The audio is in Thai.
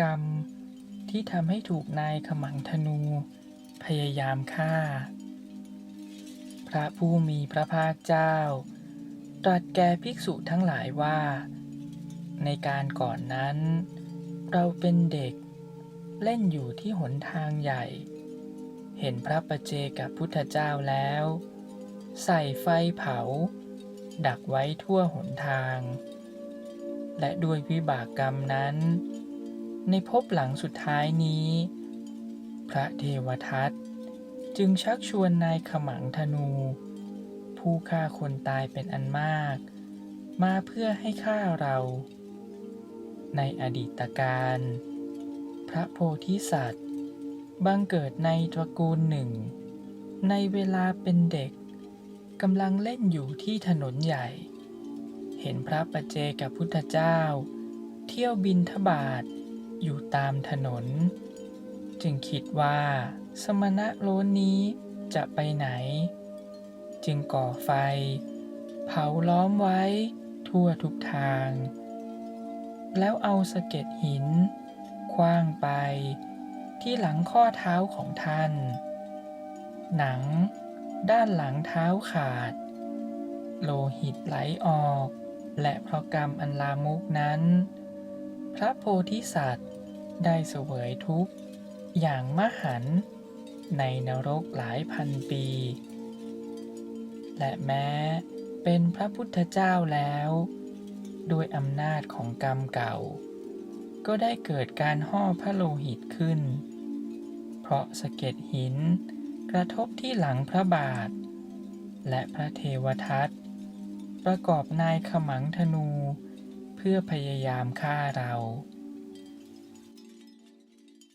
กรรม ที่ทำให้ถูกนายขมังธนู พยายามฆ่า พระผู้มีพระภาคเจ้า ตรัสแก่ภิกษุทั้งหลายว่า ในการก่อนนั้น เราเป็นเด็กเล่นอยู่ที่หนทางใหญ่ เห็นพระประเจกับพุทธเจ้าแล้ว ใส่ไฟเผา ดักไว้ทั่วหนทาง และด้วยวิบากกรรมนั้น ในภพหลังสุดท้ายนี้ พระเทวทัตจึงชักชวนนายขมังธนู ผู้ฆ่าคนตายเป็นอันมาก มาเพื่อให้ฆ่าเรา ในอดีตการ พระโพธิสัตว์บังเกิดในตระกูลหนึ่ง ในเวลาเป็นเด็กกำลังเล่นอยู่ที่ถนนใหญ่ เห็นพระประเจกับพุทธเจ้า เที่ยวบินทบาท อยู่ตามถนน จึงคิดว่า สมณะโลนนี้จะไปไหน จึงก่อไฟ เผาล้อมไว้ทั่วทุกทาง แล้วเอาสะเก็ดหินคว้างไปที่หลังข้อเท้าของท่าน หนังด้านหลังเท้าขาด โลหิตไหลออก และเพราะกรรมอันลามุกนั้น พระโพธิสัตว์ ได้เสวยทุกข์อย่างมหันในนรกหลายพันปี และแม้เป็นพระพุทธเจ้าแล้ว ด้วยอำนาจของกรรมเก่า ก็ได้เกิดการห่อพระโลหิตขึ้น เพราะสะเก็ดหินกระทบที่หลังพระบาท และพระเทวทัตประกอบนายขมังธนูเพื่อพยายามฆ่าเรา